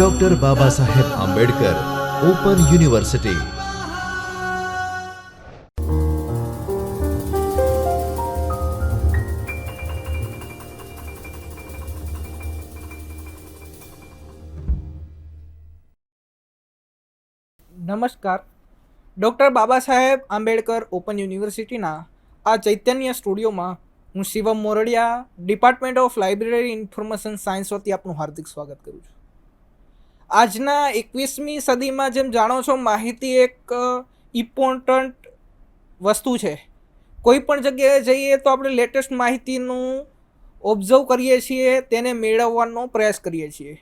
Doctor Baba Saheb Ambedkar open university નમસ્કાર. Doctor Baba Saheb Ambedkar open યુનિવર્સિટીના આ ચૈતન્ય સ્ટુડિયોમાં હું Shivam Moradiya department of library information science વતી આપનું હાર્દિક સ્વાગત કરું છું. આજના એકવીસમી સદીમાં જેમ જાણો છો, માહિતી એક ઇમ્પોર્ટન્ટ વસ્તુ છે. કોઈ પણ જગ્યાએ જઈએ તો આપણે લેટેસ્ટ માહિતીનું ઓબ્ઝર્વ કરીએ છીએ, તેને મેળવવાનો પ્રયાસ કરીએ છીએ.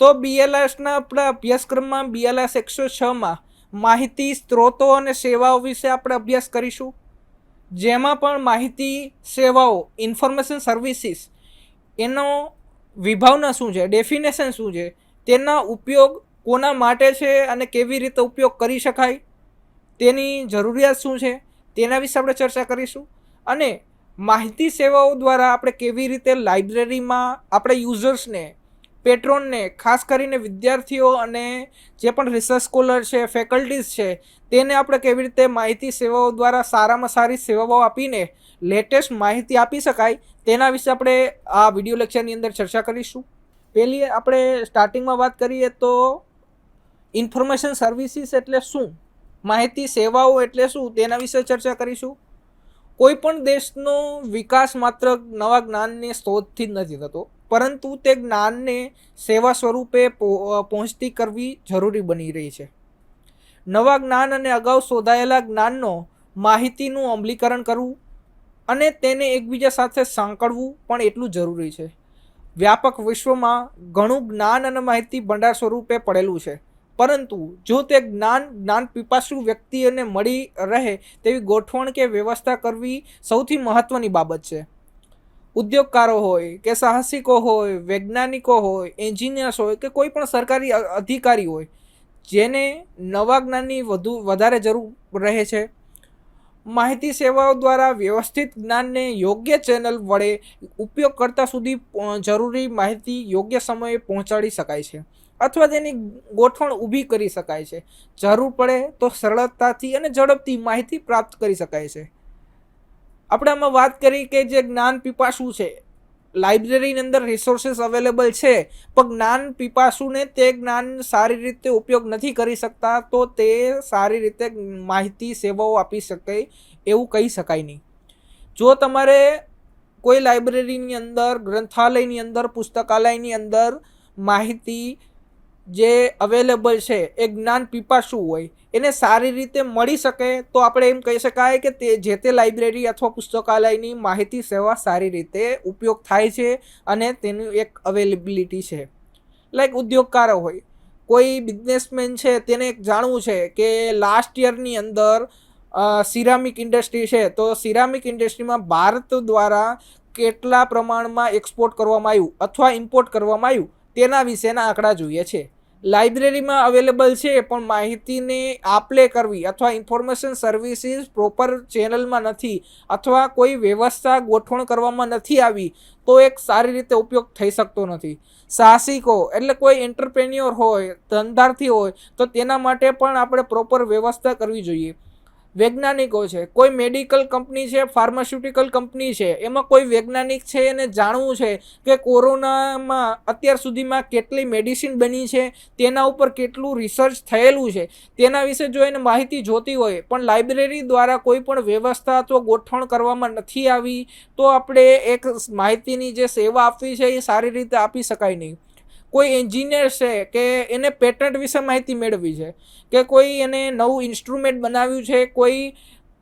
તો બીએલએસના આપણા અભ્યાસક્રમમાં બીએલએસ એકસો છમાં માહિતી, સ્ત્રોતો અને સેવાઓ વિશે આપણે અભ્યાસ કરીશું. જેમાં પણ માહિતી, સેવાઓ ઇન્ફોર્મેશન સર્વિસીસ એનો વિભાવના શું છે ડેફિનેશન શું છે તેના ઉપયોગ કોના માટે છે અને કેવી રીતે ઉપયોગ કરી શકાય? તેની જરૂરિયાત શું છે? તેના વિશે આપણે ચર્ચા કરીશું. અને માહિતી સેવાઓ દ્વારા આપણે કેવી રીતે લાઇબ્રેરીમાં આપણે યુઝર્સને, પેટ્રોનને, ખાસ કરીને વિદ્યાર્થીઓ અને જે પણ રિસર્ચ સ્કોલર છે ફેકલ્ટીઝ છે, તેને આપણે કેવી રીતે માહિતી સેવાઓ દ્વારા સારામાં સારી સેવાઓ આપીને લેટેસ્ટ માહિતી આપી શકાય, તેના વિશે આપણે આ વીડિયો લેક્ચરની અંદર ચર્ચા કરીશું. પહેલી આપણે સ્ટાર્ટિંગમાં વાત કરીએ તો ઇન્ફોર્મેશન સર્વિસીસ એટલે શું? માહિતી, સેવાઓ એટલે શું? તેના વિશે ચર્ચા કરીશું. કોઈ પણ દેશનો વિકાસ માત્ર નવા જ્ઞાનને સ્ત્રોતથી જ નથી થતો, પરંતુ તે જ્ઞાનને સેવા સ્વરૂપે પહોંચતી કરવી જરૂરી બની રહી છે. નવા જ્ઞાન અને અગાઉ શોધાયેલા જ્ઞાનનો માહિતીનું અમલીકરણ કરવું અને તેને એકબીજા સાથે સાંકળવું પણ એટલું જરૂરી છે. વ્યાપક વિશ્વમાં ઘણું જ્ઞાન અને માહિતી ભંડાર સ્વરૂપે પડેલું છે. પરંતુ જો તે જ્ઞાન જ્ઞાન પીપાસુ વ્યક્તિઓને મળી રહે તેવી ગોઠવણ કે વ્યવસ્થા કરવી સૌથી મહત્ત્વની બાબત છે. ઉદ્યોગકારો હોય કે સાહસિકો હોય, વૈજ્ઞાનિકો હોય, એન્જિનિયર્સ હોય કે કોઈ પણ સરકારી અધિકારી હોય, જેને નવા જ્ઞાનની વધુ, વધારે જરૂર રહે છે માહિતી સેવાઓ દ્વારા વ્યવસ્થિત જ્ઞાનને યોગ્ય ચેનલ વડે ઉપયોગકર્તા સુધી જરૂરી માહિતી યોગ્ય સમયે પહોંચાડી શકાય છે. અથવા તેની ગોઠવણ ઊભી કરી શકાય છે. જરૂર પડે તો સરળતાથી અને ઝડપથી માહિતી પ્રાપ્ત કરી શકાય છે. આપણે આમાં વાત કરી કે જે જ્ઞાન પીપાસુ છે લાઇબ્રેરીની અંદર રિસોર્સિસ અવેલેબલ છે, પણ જ્ઞાન પીપાસુને તે જ્ઞાન સારી રીતે ઉપયોગ નથી કરી શકતા, તો તે સારી રીતે માહિતી, સેવાઓ આપી શકે એવું કહી શકાય નહીં. જો તમારે કોઈ લાઇબ્રેરીની અંદર, ગ્રંથાલયની અંદર, પુસ્તકાલયની અંદર માહિતી જે અવેલેબલ છે, એ જ્ઞાન પીપાસુ હોય, એને સારી રીતે મળી શકે, તો આપણે એમ કહી શકાય કે તે જે તે લાઇબ્રેરી અથવા પુસ્તકાલયની માહિતી સેવા સારી રીતે ઉપયોગ થાય છે અને તેનું એક અવેલેબિલિટી છે. લાઈક ઉદ્યોગકારો હોય, કોઈ બિઝનેસમેન છે, તેને જાણવું છે કે લાસ્ટ યરની અંદર સિરામિક ઇન્ડસ્ટ્રી છે, તો સિરામિક ઇન્ડસ્ટ્રીમાં ભારત દ્વારા કેટલા પ્રમાણમાં એક્સપોર્ટ કરવામાં આવ્યું અથવા ઇમ્પોર્ટ કરવામાં આવ્યું, તેના વિશેના આંકડા જોઈએ છે. લાઇબ્રેરીમાં અવેલેબલ છે, પણ માહિતીને આપલે કરવી અથવા ઇન્ફોર્મેશન સર્વિસીસ પ્રોપર ચેનલમાં નથી અથવા કોઈ વ્યવસ્થા ગોઠવણ કરવામાં નથી આવી, તો એક સારી રીતે ઉપયોગ થઈ શકતો નથી. સાહસિકો એટલે કોઈ એન્ટરપ્રેન્યોર હોય, ધંધાર્થી હોય, તો તેના માટે પણ આપણે પ્રોપર વ્યવસ્થા કરવી જોઈએ. વૈજ્ઞાનિકો છે, કોઈ મેડિકલ કંપની છે ફાર્માસ્યુટિકલ કંપની છે, એમાં કોઈ વૈજ્ઞાનિક છે એને જાણવું છે કે કોરોનામાં અત્યાર સુધીમાં કેટલી મેડિસિન બની છે, તેના ઉપર કેટલું રિસર્ચ થયેલું છે, તેના વિશે જો એને માહિતી જોતી હોય, પણ લાઇબ્રેરી દ્વારા કોઈ પણ વ્યવસ્થા અથવા ગોઠવણ કરવામાં નથી આવી, તો આપણે એક માહિતીની જે સેવા આપવી છે એ સારી રીતે આપી શકાય નહીં. કોઈ એન્જિનિયર છે કે એને પેટન્ટ વિશે માહિતી મેળવી છે, કે કોઈ એને નવું ઇન્સ્ટ્રુમેન્ટ બનાવ્યું છે, કોઈ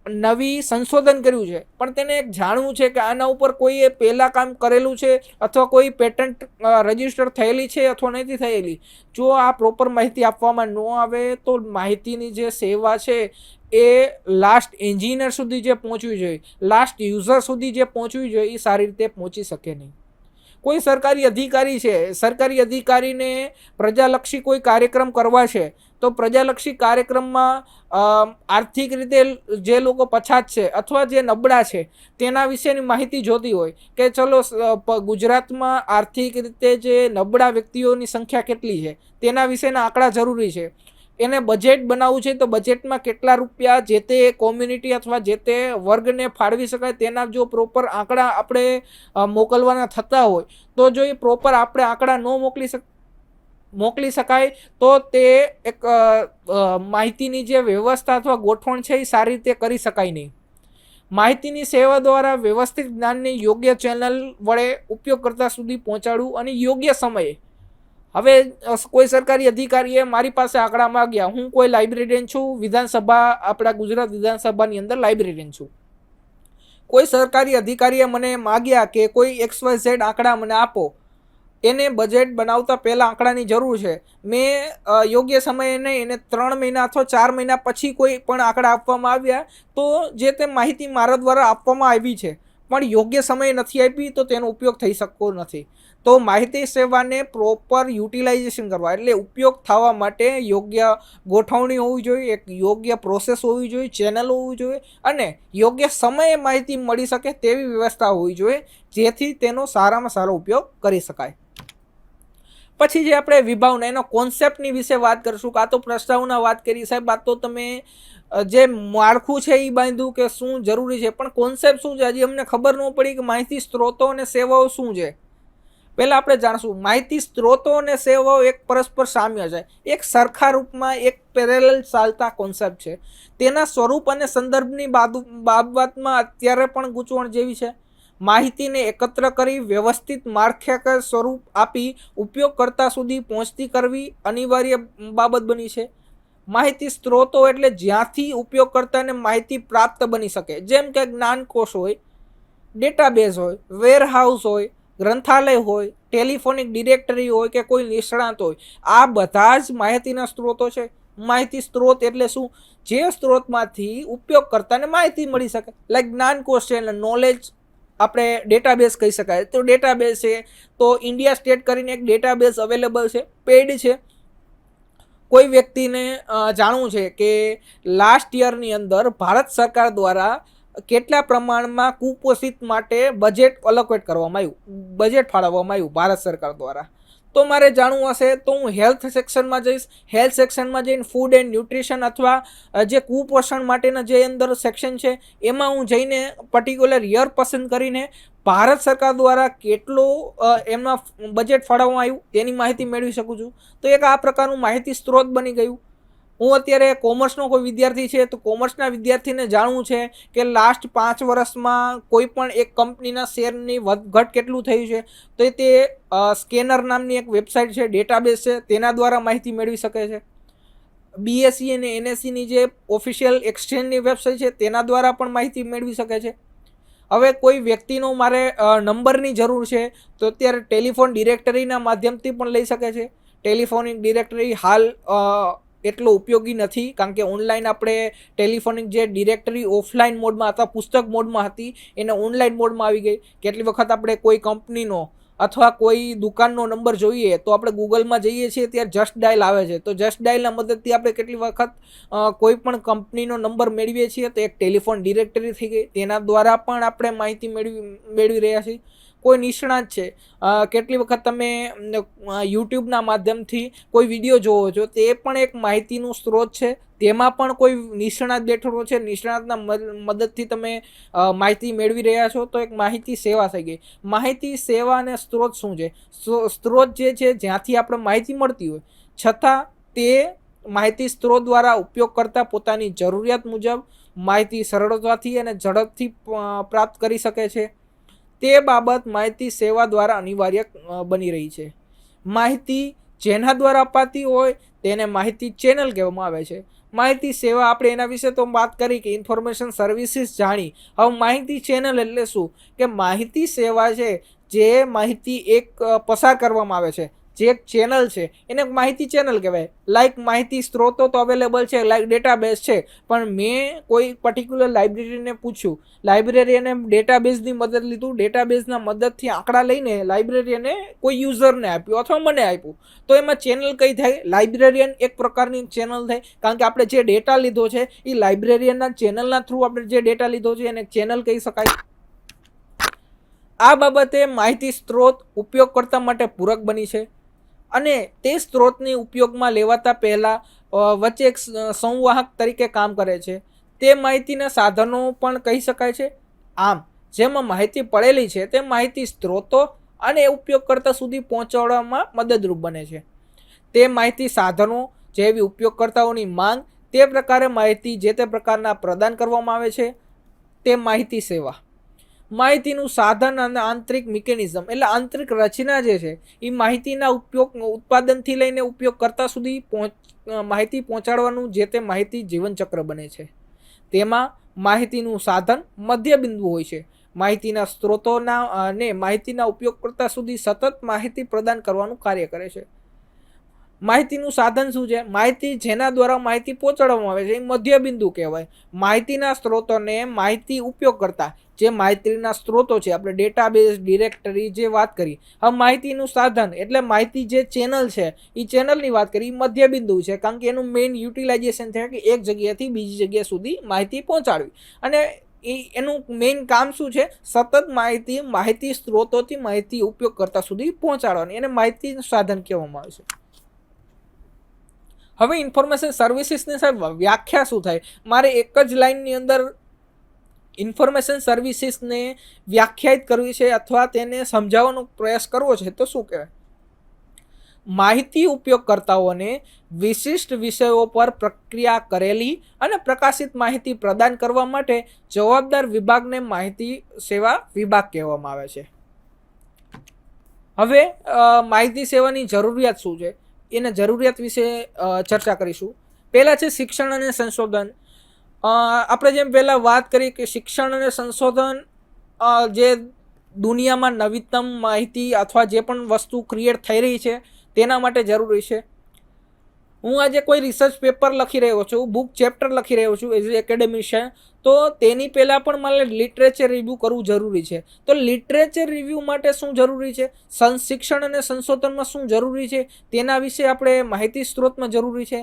નવી સંશોધન કર્યું છે, પણ તેને જાણવું છે કે આના ઉપર કોઈએ પહેલાં કામ કરેલું છે અથવા કોઈ પેટન્ટ રજિસ્ટર થયેલી છે અથવા નથી થયેલી. જો આ પ્રોપર માહિતી આપવામાં ન આવે તો માહિતીની જે સેવા છે એ લાસ્ટ એન્જિનિયર સુધી જે પહોંચવી જોઈએ લાસ્ટ યુઝર સુધી જે પહોંચવી જોઈએ એ સારી રીતે પહોંચી શકે નહીં. કોઈ સરકારી અધિકારી છે, સરકારી અધિકારીને પ્રજાલક્ષી કોઈ કાર્યક્રમ કરવા છે, તો પ્રજાલક્ષી કાર્યક્રમમાં આર્થિક રીતે જે લોકો પછાત છે અથવા જે નબળા છે, તેના વિશેની માહિતી જોતી હોય કે ચલો ગુજરાતમાં આર્થિક રીતે જે નબળા વ્યક્તિઓની સંખ્યા કેટલી છે, તેના વિશેના આંકડા જરૂરી છે. એને બજેટ બનાવવું છે, તો બજેટમાં કેટલા રૂપિયા જે તે કોમ્યુનિટી અથવા જે તે વર્ગને ફાળવી શકાય તેના જો પ્રોપર આંકડા આપણે મોકલવાના થતા હોય, તો જો એ પ્રોપર આપણે આંકડા ન મોકલી શક, મોકલી શકાય, તો તે એક માહિતીની જે વ્યવસ્થા અથવા ગોઠવણ છે એ સારી રીતે કરી શકાય નહીં. માહિતીની સેવા દ્વારા વ્યવસ્થિત જ્ઞાનને યોગ્ય ચેનલ વડે ઉપયોગકર્તા સુધી પહોંચાડવું અને યોગ્ય સમયે હવે કોઈ સરકારી અધિકારીએ મારી પાસે આંકડા માગ્યા. હું કોઈ લાઇબ્રેરિયન છું, વિધાનસભા, આપણા ગુજરાત વિધાનસભાની અંદર લાઇબ્રેરિયન છું. કોઈ સરકારી અધિકારીએ મને માગ્યા કે કોઈ એક્સ વાય ઝેડ આંકડા મને આપો. એને બજેટ બનાવતા પહેલાં આંકડાની જરૂર છે. મેં યોગ્ય સમયે નહીં, એને ત્રણ મહિના અથવા ચાર મહિના પછી કોઈ પણ આંકડા આપવામાં આવ્યા, તો જે તે માહિતી મારા દ્વારા આપવામાં આવી છે. પણ યોગ્ય સમયે નથી આપી, તો તેનો ઉપયોગ થઈ શકતો નથી. તો માહિતી સેવાને પ્રોપર યુટિલાઇઝેશન કરવા એટલે ઉપયોગ થવા માટે યોગ્ય ગોઠવણી હોવી જોઈએ, એક યોગ્ય પ્રોસેસ હોવી જોઈએ ચેનલ હોવી જોઈએ અને યોગ્ય સમયે માહિતી મળી શકે તેવી વ્યવસ્થા હોવી જોઈએ, જેથી તેનો સારામાં સારો ઉપયોગ કરી શકાય. પછી જે આપણે વિભાવના, એનો કોન્સેપ્ટની વિશે વાત કરીશું, કાં તો પ્રસ્તાવના વાત કરી સાહેબ, આ તો તમે જે માળખું છે એ બાંધ્યું કે શું જરૂરી છે, પણ કોન્સેપ્ટ શું છે? હજી અમને ખબર ન પડી કે માહિતી સ્ત્રોતો અને સેવાઓ શું છે? પહેલાં આપણે જાણશું, માહિતી સ્ત્રોતો અને સેવાઓ એક પરસ્પર સામ્ય છે. એક સરખા રૂપમાં એક પેરેલલ ચાલતા કોન્સેપ્ટ છે. તેના સ્વરૂપ અને સંદર્ભની બાબુ, બાબતમાં અત્યારે પણ ગૂંચવણ જેવી છે. માહિતીને એકત્ર કરી વ્યવસ્થિત માળખાકીય સ્વરૂપ આપી ઉપયોગકર્તા સુધી પહોંચતી કરવી અનિવાર્ય બાબત બની છે. માહિતી સ્ત્રોતો એટલે જ્યાંથી ઉપયોગકર્તાને માહિતી પ્રાપ્ત બની શકે. જેમ કે જ્ઞાનકોશ હોય ડેટાબેઝ હોય વેરહાઉસ હોય ગ્રંથાલય હોય, ટેલિફોનિક ડિરેક્ટરી હોય કે કોઈ નિષ્ણાંત હોય, આ બધા જ માહિતીના સ્ત્રોતો છે. માહિતી સ્ત્રોત એટલે શું? જે સ્ત્રોતમાંથી ઉપયોગકર્તાને માહિતી મળી શકે. લાઈક જ્ઞાનકોશ છે એટલે નોલેજ આપણે ડેટાબેઝ કહી શકાય. તો ડેટાબેઝ છે, તો ઇન્ડિયા સ્ટેટ કરીને એક ડેટાબેઝ અવેલેબલ છે પેડ છે. કોઈ વ્યક્તિને જાણવું છે કે લાસ્ટ યરની અંદર ભારત સરકાર દ્વારા કેટલા પ્રમાણમાં કુપોષિત માટે બજેટ અલોકેટ કરવામાં આવ્યું? બજેટ ફાળવવામાં આવ્યું ભારત સરકાર દ્વારા. તો મારે જાણવું હશે, તો હું હેલ્થ સેક્શનમાં જઈશ. હેલ્થ સેક્શનમાં જઈને ફૂડ એન્ડ ન્યુટ્રિશન અથવા જે કુપોષણ માટેના જે અંદર સેક્શન છે, એમાં હું જઈને પર્ટિક્યુલર યર પસંદ કરીને ભારત સરકાર દ્વારા કેટલો એમાં બજેટ ફાળવવામાં આવ્યું, તેની માહિતી મેળવી શકું છું. તો એક આ પ્રકારનું માહિતી સ્ત્રોત બની ગયું. હું અત્યારે કોમર્સનો કોઈ વિદ્યાર્થી છે તો કોમર્સના વિદ્યાર્થીને જાણવું છે કે લાસ્ટ પાંચ વર્ષમાં કોઈ પણ એક કંપનીના શેરની ઘટ કેટલું થયું છે. તો તે સ્કેનર નામની એક વેબસાઇટ છે, ડેટાબેઝ છે, તેના દ્વારા માહિતી મેળવી શકે છે. બીએસસી અને એનએસસીની જે ઓફિશિયલ એક્સચેન્જની વેબસાઇટ છે, તેના દ્વારા પણ માહિતી મેળવી શકે છે. હવે કોઈ વ્યક્તિનો મારે નંબરની જરૂર છે, તો અત્યારે ટેલિફોન ડિરેક્ટરીના માધ્યમથી પણ લઈ શકે છે. ટેલિફોનિક ડિરેક્ટરી હાલ એટલો ઉપયોગી નથી, કારણ કે ઓનલાઈન આપણે ટેલિફોનિક જે ડિરેક્ટરી ઓફલાઈન મોડમાં અથવા પુસ્તક મોડમાં હતી, એને ઓનલાઈન મોડમાં આવી ગઈ. કેટલી વખત આપણે કોઈ કંપનીનો અથવા કોઈ દુકાનનો નંબર જોઈએ, તો આપણે ગૂગલમાં જઈએ છીએ ત્યારે જસ્ટ ડાયલ આવે છે. તો જસ્ટ ડાયલના મદદથી આપણે કેટલી વખત કોઈ પણ કંપનીનો નંબર મેળવીએ છીએ, તો એક ટેલિફોન ડિરેક્ટરી થઈ ગઈ. તેના દ્વારા પણ આપણે માહિતી મેળવી મેળવી રહ્યા છીએ. કોઈ નિષ્ણાત છે. કેટલી વખત તમે યુટ્યુબના માધ્યમથી કોઈ વીડિયો જોવો છો, તે પણ એક માહિતીનું સ્ત્રોત છે. તેમાં પણ કોઈ નિષ્ણાત બેઠેલો છે, નિષ્ણાતના મદ- મદદથી તમે માહિતી મેળવી રહ્યા છો, તો એક માહિતી સેવા થઈ ગઈ. માહિતી સેવા અને સ્ત્રોત શું છે? સ્ત્રો- સ્ત્રોત જે છે, જ્યાંથી આપણે માહિતી મળતી હોય, છતાં તે માહિતી સ્ત્રોત દ્વારા ઉપયોગ કરતા પોતાની જરૂરિયાત મુજબ માહિતી સરળતાથી અને ઝડપથી પ્રાપ્ત કરી શકે છે. તે બાબત માહિતી સેવા દ્વારા અનિવાર્ય બની રહી છે. માહિતી જેના દ્વારા અપાતી હોય તેને માહિતી ચેનલ કહેવામાં આવે છે. માહિતી સેવા આપણે એના વિશે તો વાત કરી કે ઇન્ફોર્મેશન સર્વિસીસ જાણી. હવે માહિતી ચેનલ એટલે શું? કે માહિતી સેવા છે, જે માહિતી એક પસાર કરવામાં આવે છે. જે એક ચેનલ છે, એને માહિતી ચેનલ કહેવાય. લાઈક માહિતી સ્ત્રોતો તો અવેલેબલ છે લાઈક ડેટાબેઝ છે, પણ મેં કોઈ પર્ટિક્યુલર લાઇબ્રેરીને પૂછ્યું. લાઇબ્રેરીને ડેટાબેઝની મદદ લીધું. ડેટાબેઝના મદદથી આંકડા લઈને લાઇબ્રેરીને કોઈ યુઝરને આપ્યું અથવા મને આપ્યું. તો એમાં ચેનલ કઈ થાય? લાઇબ્રેરિયન એક પ્રકારની ચેનલ થાય. કારણ કે આપણે જે ડેટા લીધો છે, એ લાઇબ્રેરિયનના ચેનલના થ્રુ આપણે જે ડેટા લીધો છે, એને ચેનલ કહી શકાય. આ બાબતે માહિતી સ્ત્રોત ઉપયોગકર્તા માટે પૂરક બની છે. અને તે સ્ત્રોતની ઉપયોગમાં લેવાતા પહેલાં વચ્ચે એક સંવાહક તરીકે કામ કરે છે. તે માહિતીના સાધનો પણ કહી શકાય છે. આમ, જેમાં માહિતી પડેલી છે, તે માહિતી સ્ત્રોતો અને ઉપયોગકર્તા સુધી પહોંચાડવામાં મદદરૂપ બને છે. તે માહિતી સાધનો જેવી ઉપયોગકર્તાઓની માંગ, તે પ્રકારે માહિતી જે તે પ્રકારના પ્રદાન કરવામાં આવે છે, તે માહિતી સેવા. માહિતીનું સાધન અને આંતરિક મિકેનિઝમ, એટલે આંતરિક રચના જે છે એ માહિતીના ઉપયોગ, ઉત્પાદનથી લઈને ઉપયોગ કરતા સુધી પહોંચ માહિતી પહોંચાડવાનું જે તે માહિતી જીવનચક્ર બને છે. તેમાં માહિતીનું સાધન મધ્ય બિંદુ હોય છે. માહિતીના સ્ત્રોતોના અને માહિતીના ઉપયોગકર્તા સુધી સતત માહિતી પ્રદાન કરવાનું કાર્ય કરે છે. માહિતીનું સાધન શું છે? માહિતી જેના દ્વારા માહિતી પહોંચાડવામાં આવે છે, એ મધ્ય બિંદુ કહેવાય. માહિતીના સ્ત્રોતોને માહિતી ઉપયોગ કરતા જે માહિતીના સ્ત્રોતો છે, આપણે ડેટાબેઝ ડિરેક્ટરી જે વાત કરી, હવે માહિતીનું સાધન એટલે માહિતી જે ચેનલ છે, એ ચેનલની વાત કરી, એ મધ્ય બિંદુ છે, કારણ કે એનું મેઇન યુટિલાઇઝેશન થાય કે એક જગ્યાએથી બીજી જગ્યા સુધી માહિતી પહોંચાડવી. અને એ, એનું મેઇન કામ શું છે? સતત માહિતી માહિતી સ્ત્રોતોથી માહિતી ઉપયોગ કરતા સુધી પહોંચાડવાની, એને માહિતીનું સાધન કહેવામાં આવે છે. હવે ઇન્ફોર્મેશન સર્વિસીસની સાહેબ વ્યાખ્યા શું થાય? મારે એક જ લાઇનની અંદર ઇન્ફોર્મેશન સર્વિસીસને વ્યાખ્યાયિત કરવી છે અથવા તેને સમજાવવાનો પ્રયાસ કરવો છે, તો શું કહેવાય? માહિતી ઉપયોગકર્તાઓને વિશિષ્ટ વિષયો પર પ્રક્રિયા કરેલી અને પ્રકાશિત માહિતી પ્રદાન કરવા માટે જવાબદાર વિભાગને માહિતી સેવા વિભાગ કહેવામાં આવે છે. હવે માહિતી સેવાની જરૂરિયાત શું છે? એના જરૂરિયાત વિશે ચર્ચા કરીશું. પહેલાં છે શિક્ષણ અને સંશોધન. આપણે જેમ પહેલાં વાત કરી કે શિક્ષણ અને સંશોધન જે દુનિયામાં નવીનતમ માહિતી અથવા જે પણ વસ્તુ ક્રિએટ થઈ રહી છે, તેના માટે જરૂરી છે. હું આજે કોઈ રિસર્ચ પેપર લખી રહ્યો છું બુક ચેપ્ટર લખી રહ્યો છું એઝ એકેડેમિશિયન તો તેની પહેલાં પણ મારે લિટરેચર રિવ્યૂ કરવું જરૂરી છે. તો લિટરેચર રિવ્યૂ માટે શું જરૂરી છે? સં શિક્ષણ અને સંશોધનમાં શું જરૂરી છે? તેના વિશે આપણે માહિતી સ્ત્રોતમાં જરૂરી છે.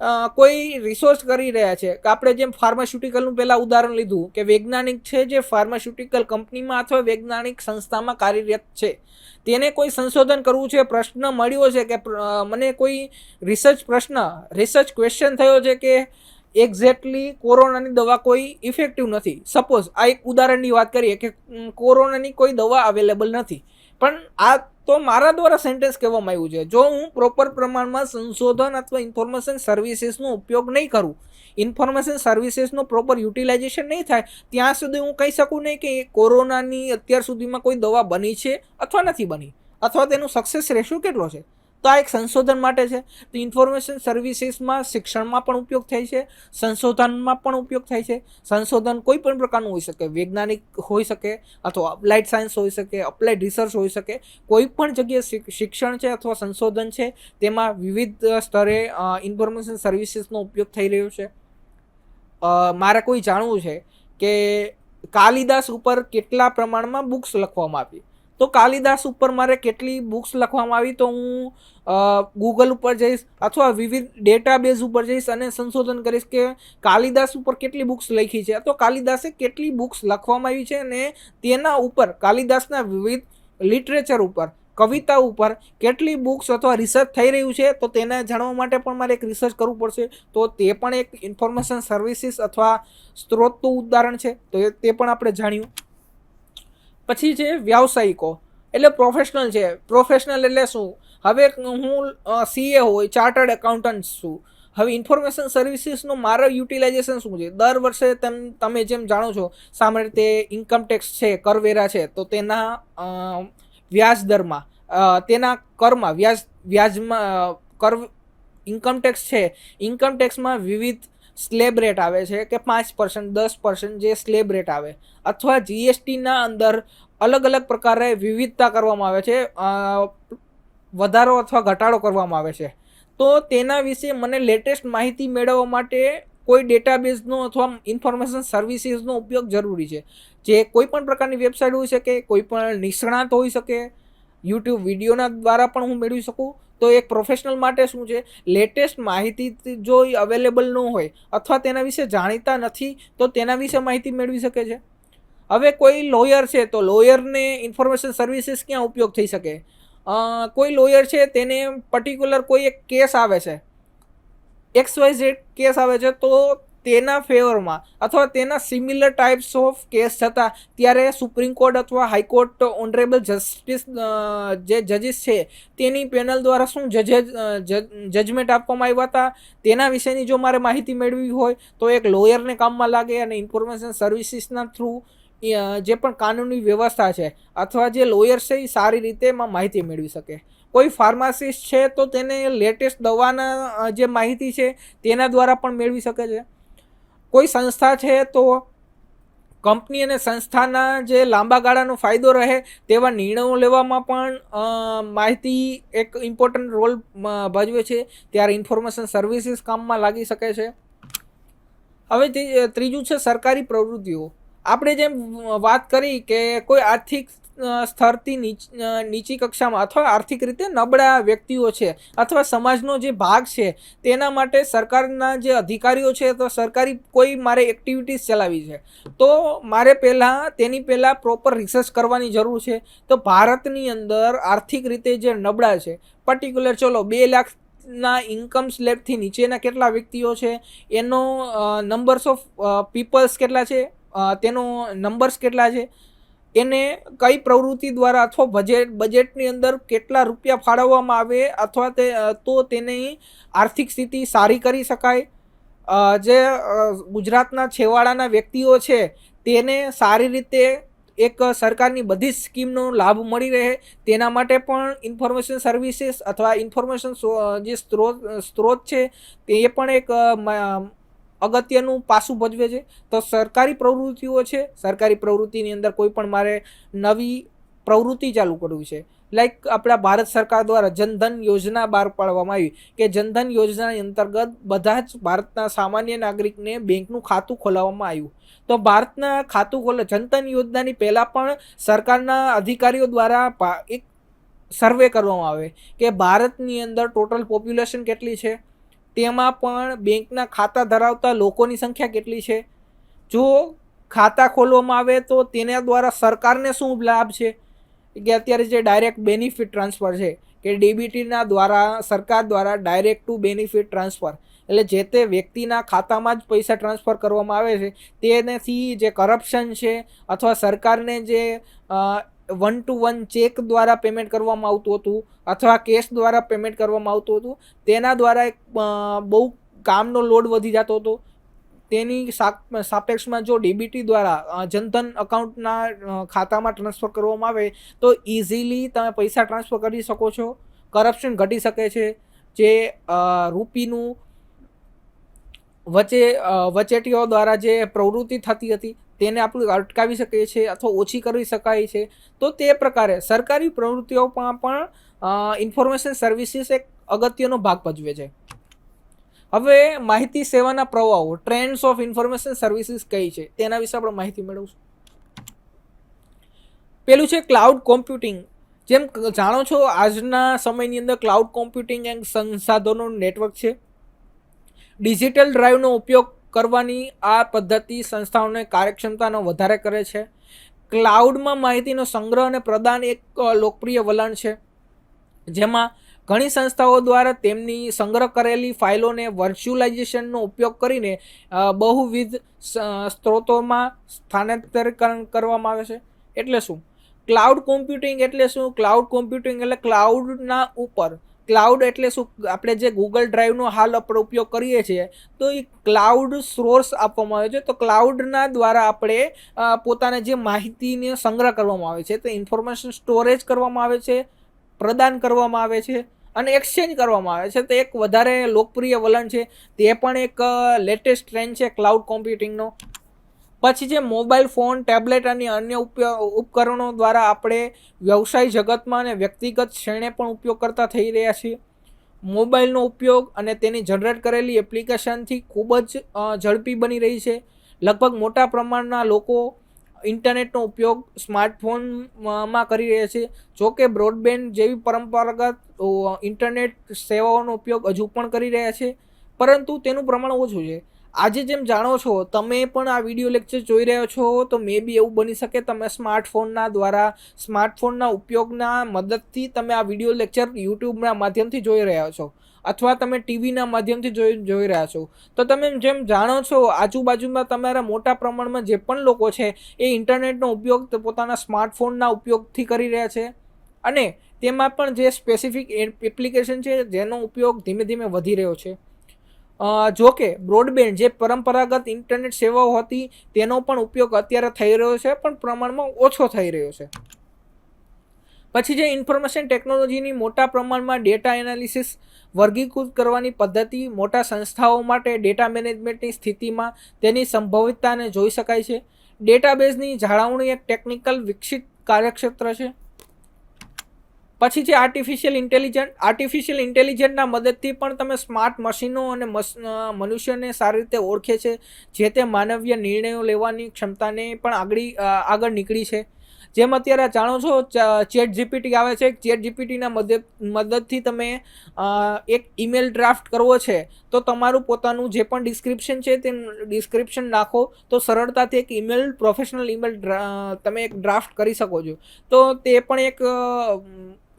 કોઈ રિસોર્સ કરી રહ્યા છે કે આપણે જેમ ફાર્માસ્યુટિકલનું પહેલાં ઉદાહરણ લીધું કે વૈજ્ઞાનિક છે જે ફાર્માસ્યુટિકલ કંપનીમાં અથવા વૈજ્ઞાનિક સંસ્થામાં કાર્યરત છે, તેને કોઈ સંશોધન કરવું છે, પ્રશ્ન મળ્યો છે કે મને કોઈ રિસર્ચ પ્રશ્ન રિસર્ચ ક્વેશ્ચન થયો છે કે એક્ઝેક્ટલી કોરોનાની દવા કોઈ ઇફેક્ટિવ નથી. સપોઝ આ એક ઉદાહરણની વાત કરીએ કે કોરોનાની કોઈ દવા અવેલેબલ નથી. પણ આ તો મારા દ્વારા સેન્ટેન્સ કહેવામાં આવ્યું છે, જો હું પ્રોપર પ્રમાણમાં સંશોધન અથવા ઇન્ફોર્મેશન સર્વિસીસનો ઉપયોગ નહીં કરું ઇન્ફોર્મેશન સર્વિસીસનો પ્રોપર યુટિલાઇઝેશન નહીં થાય, ત્યાં સુધી હું કહી શકું નહીં કે કોરોનાની અત્યાર સુધીમાં કોઈ દવા બની છે અથવા નથી બની, અથવા તેનું સક્સેસ રેશિયો કેટલો છે? તો આ એક સંશોધન માટે છે. તો ઇન્ફોર્મેશન સર્વિસીસમાં શિક્ષણમાં પણ ઉપયોગ થાય છે. સંશોધનમાં પણ ઉપયોગ થાય છે. સંશોધન કોઈ પણ પ્રકારનું હોઈ શકે. વૈજ્ઞાનિક હોઈ શકે અથવા અપ્લાઇડ સાયન્સ હોઈ શકે અપ્લાઇડ રિસર્ચ હોઈ શકે. કોઈ પણ જગ્યાએ શિક- શિક્ષણ છે અથવા સંશોધન છે, તેમાં વિવિધ સ્તરે ઇન્ફોર્મેશન સર્વિસીસનો ઉપયોગ થઈ રહ્યો છે. મારે કોઈ જાણવું છે કે કાલિદાસ ઉપર કેટલા પ્રમાણમાં બુક્સ લખવામાં આવી? તો કાલિદાસ ઉપર મારે કેટલી બુક્સ લખવામાં આવી તો હું ગૂગલ ઉપર જઈશ અથવા વિવિધ ડેટાબેઝ ઉપર જઈશ અને સંશોધન કરીશ કે કાલિદાસ ઉપર કેટલી બુક્સ લખી છે. તો કાલિદાસે કેટલી બુક્સ લખવામાં આવી છે અને તેના ઉપર, કાલિદાસના વિવિધ લિટરેચર ઉપર, કવિતા ઉપર કેટલી બુક્સ અથવા રિસર્ચ થઈ રહ્યું છે તો તેને જાણવા માટે પણ મારે એક રિસર્ચ કરવું પડશે. તો તે પણ એક ઇન્ફોર્મેશન સર્વિસીસ અથવા સ્ત્રોતનું ઉદાહરણ છે. તો તે પણ આપણે જાણ્યું. પછી છે વ્યાવસાયિકો, એટલે પ્રોફેશનલ છે પ્રોફેશનલ એટલે શું? હવે હું સીએ હોય ચાર્ટર્ડ એકાઉન્ટન્ટ છું. હવે ઇન્ફોર્મેશન સર્વિસીસનું મારો યુટિલાઇઝેશન શું છે? દર વર્ષે તેમ, તમે જેમ જાણો છો, સામાન્ય રીતે ઇન્કમટેક્સ છે, કરવેરા છે, તો તેના વ્યાજ દરમાં તેના કરમાં વ્યાજ, વ્યાજમાં કર ઇન્કમટેક્સ છે. ઇન્કમટેક્સમાં વિવિધ સ્લેબ રેટ આવે છે કે પાંચ પર્સન્ટ દસ પર્સન્ટ જે સ્લેબ રેટ આવે. અથવા જીએસટીના અંદર અલગ અલગ પ્રકારે વિવિધતા કરવામાં આવે છે વધારો અથવા ઘટાડો કરવામાં આવે છે. તો તેના વિશે મને લેટેસ્ટ માહિતી મેળવવા માટે કોઈ ડેટાબેઝનો અથવા ઇન્ફોર્મેશન સર્વિસીસનો ઉપયોગ જરૂરી છે. જે કોઈ પણ પ્રકારની વેબસાઇટ હોઈ શકે, કોઈ પણ નિષ્ણાત હોઈ શકે યુટ્યુબ વિડીયોના દ્વારા પણ હું મેળવી શકું તો એક પ્રોફેશનલ માટે શું છે? લેટેસ્ટ માહિતી જો અવેલેબલ ન હોય અથવા તેના વિશે જાણીતા નથી, તો તેના વિશે માહિતી મેળવી શકે છે. હવે કોઈ લોયર છે, તો લોયરને ઇન્ફોર્મેશન સર્વિસીસ ક્યાં ઉપયોગ થઈ શકે? કોઈ લોયર છે, તેને પર્ટિક્યુલર કોઈ એક કેસ આવે છે. એક્સ વાય ઝેડ કેસ આવે છે, તો તેના ફેવરમાં અથવા તેના સિમિલર ટાઈપ્સ ઓફ કેસ હતા ત્યારે સુપ્રીમ કોર્ટ અથવા હાઈકોર્ટ ઓનરેબલ જસ્ટિસ જે જજીસ છે, તેની પેનલ દ્વારા શું જજ જજમેન્ટ આપવામાં આવ્યા હતા? તેના વિશેની જો મારે માહિતી મેળવી હોય, તો એક લોયરને કામમાં લાગે અને ઇન્ફોર્મેશન સર્વિસીસના થ્રુ જે પણ કાનૂની વ્યવસ્થા છે, અથવા જે લોયર છે એ સારી રીતે એમાં માહિતી મેળવી શકે. કોઈ ફાર્માસિસ્ટ છે, તો તેને લેટેસ્ટ દવાના જે માહિતી છે, તેના દ્વારા પણ મેળવી શકે છે. કોઈ સંસ્થા છે તો કંપની અને સંસ્થાના જે લાંબા ગાળાનો ફાયદો રહે તેવા નિર્ણયો લેવામાં પણ માહિતી એક ઇમ્પોર્ટન્ટ રોલ ભજવે છે. ત્યારે ઇન્ફોર્મેશન સર્વિસીસ કામમાં લાગી શકે છે. હવે ત્રીજું છે સરકારી પ્રવૃત્તિઓ. આપણે જેમ વાત કરી કે કોઈ આર્થિક સ્તરથી નીચ કક્ષામાં અથવા આર્થિક રીતે નબળા વ્યક્તિઓ છે અથવા સમાજનો જે ભાગ છે તેના માટે સરકારના જે અધિકારીઓ છે અથવા સરકારી કોઈ મારે એક્ટિવિટીઝ ચલાવી છે, તો મારે પહેલાં, તેની પહેલાં પ્રોપર રિસર્ચ કરવાની જરૂર છે. તો ભારતની અંદર આર્થિક રીતે જે નબળા છે પર્ટિક્યુલર ચલો, બે લાખ ના ઇન્કમ સ્લેબથી નીચેના કેટલા વ્યક્તિઓ છે, એનો નંબર્સ ઓફ પીપલ્સ કેટલા છે તેનો નંબર્સ કેટલા છે એને કઈ પ્રવૃત્તિ દ્વારા અથવા બજેટ બજેટની અંદર કેટલા રૂપિયા ફાળવવામાં આવે અથવા તે તો તેની આર્થિક સ્થિતિ સારી કરી શકાય. જે ગુજરાતના છેવાડાના વ્યક્તિઓ છે, તેને સારી રીતે એક સરકારની બધી જ સ્કીમનો લાભ મળી રહે. તેના માટે પણ ઇન્ફોર્મેશન સર્વિસીસ અથવા ઇન્ફોર્મેશન જે સ્ત્રોત સ્ત્રોત છે, તે પણ એક અગત્યનું પાસું ભજવે છે. તો સરકારી પ્રવૃત્તિઓ છે, સરકારી પ્રવૃત્તિની અંદર કોઈ પણ મારે નવી પ્રવૃત્તિ ચાલુ કરવી છે. લાઈક આપણા ભારત સરકાર દ્વારા જનધન યોજના બહાર પાડવામાં આવી કે જનધન યોજનાની અંતર્ગત બધા જ ભારતના સામાન્ય નાગરિકને બેંકનું ખાતું ખોલાવવામાં આવ્યું. તો ભારતના ખાતું ખોલે જનધન યોજનાની પહેલાં પણ સરકારના અધિકારીઓ દ્વારા એક સર્વે કરવામાં આવે કે ભારતની અંદર ટોટલ પોપ્યુલેશન કેટલી છે? તેમાં પણ બેંકના ખાતા ધરાવતા લોકોની સંખ્યા કેટલી છે? જો ખાતા ખોલવામાં આવે તો તેના દ્વારા સરકારને શું લાભ છે? કે અત્યારે જે ડાયરેક્ટ બેનિફિટ ટ્રાન્સફર છે, કે ડીબીટીના દ્વારા, સરકાર દ્વારા ડાયરેક્ટ ટુ બેનિફિટ ટ્રાન્સફર એટલે જે તે વ્યક્તિના ખાતામાં જ પૈસા ટ્રાન્સફર કરવામાં આવે છે, તેનાથી જે કરપ્શન છે અથવા સરકારને જે વન ટુ વન ચેક દ્વારા પેમેન્ટ કરવામાં આવતું હતું અથવા કેશ દ્વારા પેમેન્ટ કરવામાં આવતું હતું, તેના દ્વારા એક બહુ કામનો લોડ વધી જતો હતો. તેની સાપ- સાપેક્ષમાં જો ડીબીટી દ્વારા જનધન અકાઉન્ટના ખાતામાં ટ્રાન્સફર કરવામાં આવે, તો ઇઝીલી તમે પૈસા ટ્રાન્સફર કરી શકો છો. કરપ્શન ઘટી શકે છે. જે રૂપીનું વચ્ચે વચેટીઓ દ્વારા જે પ્રવૃત્તિ થતી હતી, તેને આપણે અટકાવી શકીએ છીએ અથવા ઓછી કરી શકાય છે, તો તે પ્રકારે સરકારી પ્રવૃત્તિઓમાં પણ ઇન્ફોર્મેશન સર્વિસીસ એક અગત્યનો ભાગ ભજવે છે. હવે માહિતી સેવાના પ્રવાહો ટ્રેન્ડ્સ ઓફ ઇન્ફોર્મેશન સર્વિસીસ કઈ છે, તેના વિશે આપણે માહિતી મેળવશું. પેલું છે ક્લાઉડ કોમ્પ્યુટિંગ જેમ જાણો છો આજના સમયની અંદર ક્લાઉડ કોમ્પ્યુટિંગ એક સંસાધનોનું નેટવર્ક છે. ડિજિટલ ડ્રાઈવનો ઉપયોગ કરવાની આ પદ્ધતિ સંસ્થાઓને કાર્યક્ષમતાનો વધારે કરે છે. ક્લાઉડમાં માહિતીનો સંગ્રહ અને પ્રદાન એક લોકપ્રિય વલણ છે. જેમાં ઘણી સંસ્થાઓ દ્વારા તેમની સંગ્રહ કરેલી ફાઇલોને વર્ચ્યુઅલાઇઝેશનનો ઉપયોગ કરીને બહુવિધ સ્ત્રોતોમાં સ્થાનાંતરીકરણ કરવામાં આવે છે. એટલે શું? ક્લાઉડ કોમ્પ્યુટિંગ એટલે શું? ક્લાઉડ કોમ્પ્યુટિંગ એટલે ક્લાઉડના ઉપર ક્લાઉડ એટલે શું? આપણે જે ગૂગલ ડ્રાઈવનો હાલ આપણે ઉપયોગ કરીએ છીએ, તો એ ક્લાઉડ સોર્સ આપવામાં આવે છે. તો ક્લાઉડના દ્વારા આપણે પોતાને જે માહિતીને સંગ્રહ કરવામાં આવે છે, તે ઇન્ફોર્મેશન સ્ટોરેજ કરવામાં આવે છે, પ્રદાન કરવામાં આવે છે અને એક્સચેન્જ કરવામાં આવે છે. તો એક વધારે લોકપ્રિય વલણ છે, તે પણ એક લેટેસ્ટ ટ્રેન્ડ છે ક્લાઉડ કોમ્પ્યુટિંગનો પછી જે મોબાઈલ ફોન, ટેબ્લેટ અને અન્ય ઉપકરણો દ્વારા આપણે વ્યવસાય જગતમાં અને વ્યક્તિગત શ્રેણે પણ ઉપયોગ કરતા થઈ રહ્યા છીએ. મોબાઈલનો ઉપયોગ અને તેની જનરેટ કરેલી એપ્લિકેશનથી ખૂબ જ ઝડપી બની રહી છે. લગભગ મોટા પ્રમાણના લોકો ઇન્ટરનેટનો ઉપયોગ સ્માર્ટફોનમાં કરી રહ્યા છે. જોકે બ્રોડબેન્ડ જેવી પરંપરાગત ઇન્ટરનેટ સેવાઓનો ઉપયોગ હજુ પણ કરી રહ્યા છે. પરંતુ તેનું પ્રમાણ ઓછું છે. આજે જેમ જાણો છો, તમે પણ આ વીડિયો લેક્ચર જોઈ રહ્યા છો, તો મે બી એવું બની શકે તમે સ્માર્ટફોનના દ્વારા સ્માર્ટફોનના ઉપયોગના મદદથી તમે આ વીડિયો લેક્ચર યુટ્યુબના માધ્યમથી જોઈ રહ્યા છો, અથવા તમે ટીવીના માધ્યમથી જોઈ જોઈ રહ્યા છો. તો તમે જેમ જાણો છો, આજુબાજુમાં તમારા મોટા પ્રમાણમાં જે પણ લોકો છે, એ ઇન્ટરનેટનો ઉપયોગ પોતાના સ્માર્ટફોનના ઉપયોગથી કરી રહ્યા છે. અને તેમાં પણ જે સ્પેસિફિક એપ્લિકેશન છે, જેનો ઉપયોગ ધીમે ધીમે વધી રહ્યો છે. અ, જો કે બ્રોડબેન્ડ જે પરંપરાગત ઇન્ટરનેટ સેવાઓ હતી તેનો પણ ઉપયોગ અત્યારે થઈ રહ્યો છે પણ પ્રમાણમાં ઓછો થઈ રહ્યો છે. પછી જે ઇન્ફોર્મેશન ટેકનોલોજીની મોટા પ્રમાણમાં ડેટા એનાલિસિસ વર્ગીકૃત કરવાની પદ્ધતિ મોટા સંસ્થાઓ માટે ડેટા મેનેજમેન્ટની સ્થિતિમાં તેની સંભવિતતાને જોઈ શકાય છે. ડેટાબેઝની જાળવણી એક ટેકનિકલ વિકસિત કાર્યક્ષેત્ર છે. પછી છે આર્ટિફિશિયલ ઇન્ટેલિજન્ટ આર્ટિફિશિયલ ઇન્ટેલિજન્ટના મદદથી પણ તમે સ્માર્ટ મશીનો અને મનુષ્યને સારી રીતે ઓળખે છે. જે તે માનવીય નિર્ણયો લેવાની ક્ષમતાને પણ આગળ આગળ નીકળી છે. જેમ અત્યારે જાણો છો ચેટ જીપીટી આવે છે. ચેટ જીપીટીના મદદ, મદદથી તમે એક ઈમેલ ડ્રાફ્ટ કરવો છે, તો તમારું પોતાનું જે પણ ડિસ્ક્રિપ્શન છે તે ડિસ્ક્રિપ્શન નાખો, તો સરળતાથી એક ઈમેલ પ્રોફેશનલ ઈમેલ તમે એક ડ્રાફ્ટ કરી શકો છો. તો તે પણ એક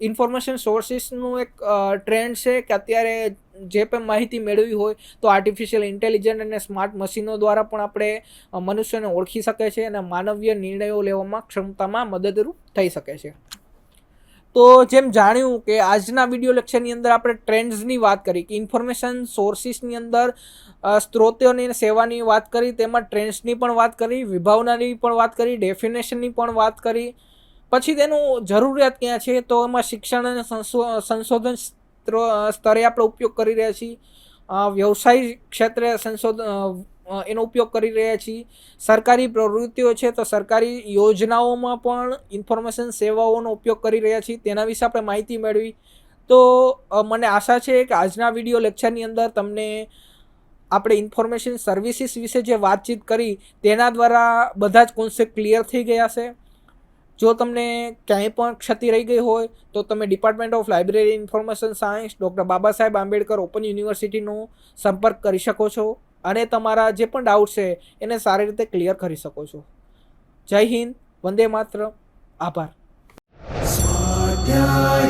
ઇન્ફોર્મેશન સોર્સિસનું એક ટ્રેન્ડ છે કે અત્યારે જે પણ માહિતી મેળવી હોય તો આર્ટિફિશિયલ ઇન્ટેલિજન્ટ અને સ્માર્ટ મશીનો દ્વારા પણ આપણે મનુષ્યને ઓળખી શકે છે અને માનવીય નિર્ણયો લેવામાં ક્ષમતામાં મદદરૂપ થઈ શકે છે. તો જેમ જાણ્યું કે આજના વીડિયો લેક્ચરની અંદર આપણે ટ્રેન્ડ્સની વાત કરી, કે ઇન્ફોર્મેશન સોર્સિસની અંદર સ્ત્રોતોની સેવાની વાત કરી, તેમાં ટ્રેન્ડ્સની પણ વાત કરી, વિભાવનાની પણ વાત કરી ડેફિનેશનની પણ વાત કરી પછી તેનું જરૂરિયાત ક્યાં છે? તો એમાં શિક્ષણ અને સંશોધન સ્ત્રો- આપણે ઉપયોગ કરી રહ્યા છીએ. વ્યવસાય ક્ષેત્રે સંશોધન એનો ઉપયોગ કરી રહ્યા છીએ. સરકારી પ્રવૃત્તિઓ છે તો સરકારી યોજનાઓમાં પણ ઇન્ફોર્મેશન સેવાઓનો ઉપયોગ કરી રહ્યા છીએ. તેના વિશે આપણે માહિતી મેળવી. તો મને આશા છે કે આજના વીડિયો લેક્ચરની અંદર તમને આપણે ઇન્ફોર્મેશન સર્વિસીસ વિશે જે વાતચીત કરી તેના દ્વારા બધા જ કોન્સેપ્ટ ક્લિયર થઈ ગયા છે જો તમને ક્યાંય પણ ક્ષતિ રહી ગઈ હોય, તો તમે department of library information science doctor Baba Saheb Ambedkar open યુનિવર્સિટીનો સંપર્ક કરી શકો છો અને તમારા જે પણ ડાઉટ છે, એને સારી રીતે ક્લિયર કરી શકો છો. જય હિન્દ, વંદે માત્ર આભાર. સ્વાધ્યાય